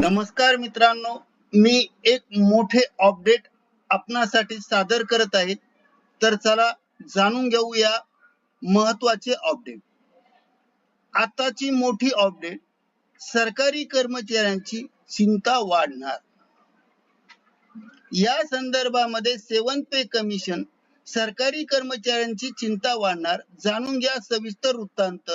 नमस्कार मित्रांनो मी एक मोठे अपडेट आपणासाठी सादर करत आहे. तर चला जाणून घेऊया महत्त्वाचे अपडेट आताची मोठी अपडेट सरकारी कर्मचाऱ्यांची चिंता वाढणार. या संदर्भामध्ये सेवन पे कमिशन सरकारी कर्मचाऱ्यांची चिंता वाढणार. जाणून घ्या सविस्तर वृत्तांत.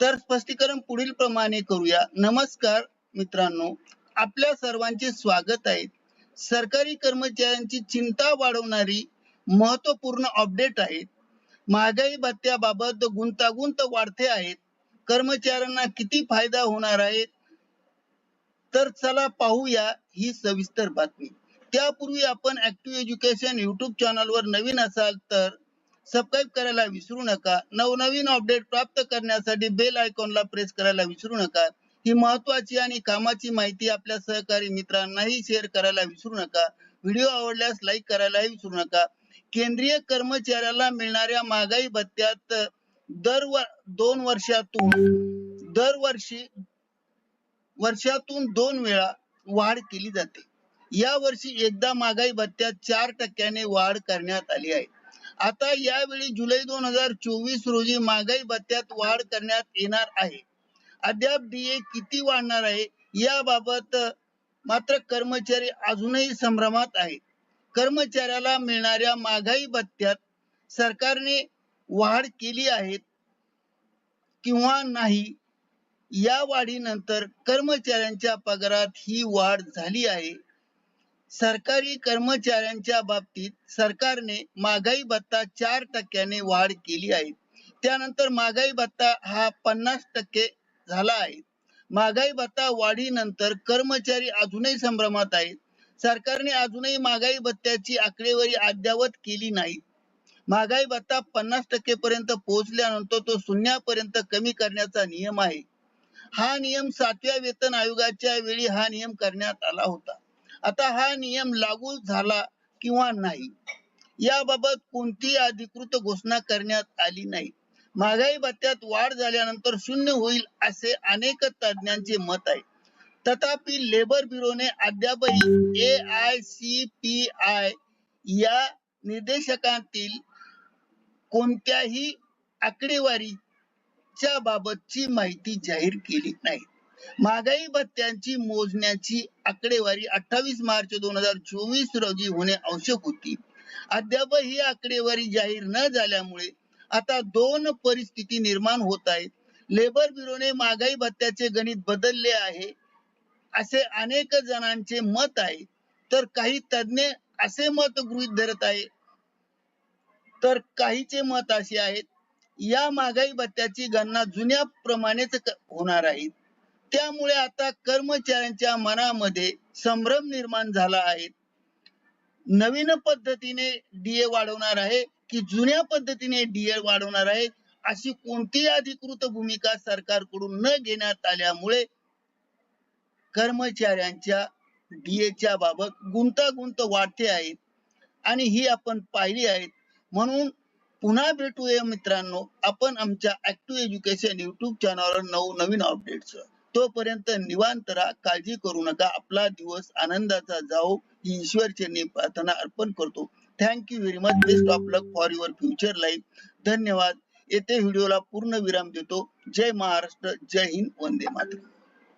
तर स्पष्टीकरण पुढील प्रमाणे करूया. नमस्कार मित्रांनो आपल्या सर्वांचे स्वागत आहे. सरकारी कर्मचाऱ्यांची चिंता वाढवणारी महत्त्वपूर्ण अपडेट आहेत महागाई भत्त्याबाबत गुंतागुंत वाढते आहेत कर्मचाऱ्यांना किती फायदा होणार आहे? तर चला पाहूया ही सविस्तर बातमी. त्यापूर्वी आपण ऍक्टिव्ह एज्युकेशन युट्यूब चॅनलवर नवीन असाल तर सबस्क्राईब करायला विसरू नका. नवनवीन अपडेट प्राप्त करण्यासाठी बेल आयकॉनला प्रेस करायला विसरू नका. ही महत्वाची आणि कामाची माहिती आपल्या सहकारी मित्रांनाही शेअर करायला विसरू नका. व्हिडिओ आवडल्यास लाईक करायलाही विसरू नका. केंद्रीय कर्मचाऱ्याला मिळणाऱ्या महागाई भत्त्यात दर दोन वर्षातून दरवर्षी वर्षातून दोन वेळा वाढ केली जाते. या वर्षी एकदा महागाई भत्त्यात चार टक्क्याने वाढ करण्यात आली आहे. आता यावेळी जुलै दोन हजार चोवीस रोजी महागाई भत्त्यात वाढ करण्यात येणार आहे. अद्याप डीए किती वाढणार आहे याबाबत मात्र कर्मचारी अजूनही संभ्रमात आहेत. कर्मचाऱ्याला मिळणाऱ्या महागाई भत्त्यात सरकारने वाढ केली आहे किंवा नाही या वाढीनंतर कर्मचाऱ्यांच्या पगारात ही वाढ झाली आहे. सरकारी कर्मचाऱ्यांच्या बाबतीत सरकारने महागाई भत्ता चार टक्क्याने वाढ केली आहे. त्यानंतर महागाई भत्ता हा पन्नास टक्के झाला आहे महागाई भत्ता वाढीनंतर कर्मचारी अजूनही संभ्रमात आहेत. सरकारने अजूनही महागाई भत्त्याची आकडेवारी अद्यावत केली नाही. महागाई भत्ता पन्नास टक्के पर्यंत पोहोचल्यानंतर तो शून्यापर्यंत कमी करण्याचा नियम आहे. हा नियम सातव्या वेतन आयोगाच्या वेळी हा नियम करण्यात आला होता. आता हा नियम लागू झाला किंवा नाही? याबाबत कोणतीही अधिकृत घोषणा करण्यात आली नाही. महागाई भत्त्यात वाढ झाल्यानंतर शून्य होईल असे अनेक तज्ञांचे मत आहे. तथापि लेबर ब्युरोने अद्यापही A I C P I या निर्देशकांतील कोणत्याही आकडेवारीच्या बाबतची माहिती जाहीर केली नाही. महागाई भत्त्यांची मोजण्याची आकडेवारी अठ्ठावीस मार्च दोन हजार चोवीस रोजी होणे आवश्यक होती. अद्याप ही आकडेवारी जाहीर न झाल्यामुळे आता दोन परिस्थिती निर्माण होत आहेत. लेबर ब्युरोने महागाई भत्त्याचे गणित बदलले आहे. असे अनेक जणांचे मत आहे. तर काही तज्ञ असे मत गृहित धरत आहे. तर काहीचे मत असे आहेत. या महागाई भत्त्याची गणना जुन्या प्रमाणेच होणार आहे. त्यामुळे आता कर्मचाऱ्यांच्या मनामध्ये संभ्रम निर्माण झाला आहे. नवीन पद्धतीने डीए वाढवणार आहे. की जुन्या पद्धतीने डीएल वाढवणार आहे अशी कोणतीही अधिकृत भूमिका सरकारकडून न घेण्यात आल्यामुळे कर्मचाऱ्यांच्या डीएच्या बाबत गुंतागुंत वाढते आहे. आणि ही आपण पाहिली आहे. म्हणून पुन्हा भेटूया मित्रांनो आपण आमच्या ऍक्टिव्ह एज्युकेशन युट्यूब चॅनलवर नऊ नवीन अपडेट्स तोपर्यंत निवांत राहा काळजी करू नका. आपला दिवस आनंदाचा जाओ ही ईश्वर प्रार्थना अर्पण करतो. Thank you very much best of luck for your future life धन्यवाद. येथे व्हिडिओला पूर्ण विराम देतो. जय महाराष्ट्र. जय हिंद. वंदे मातरम.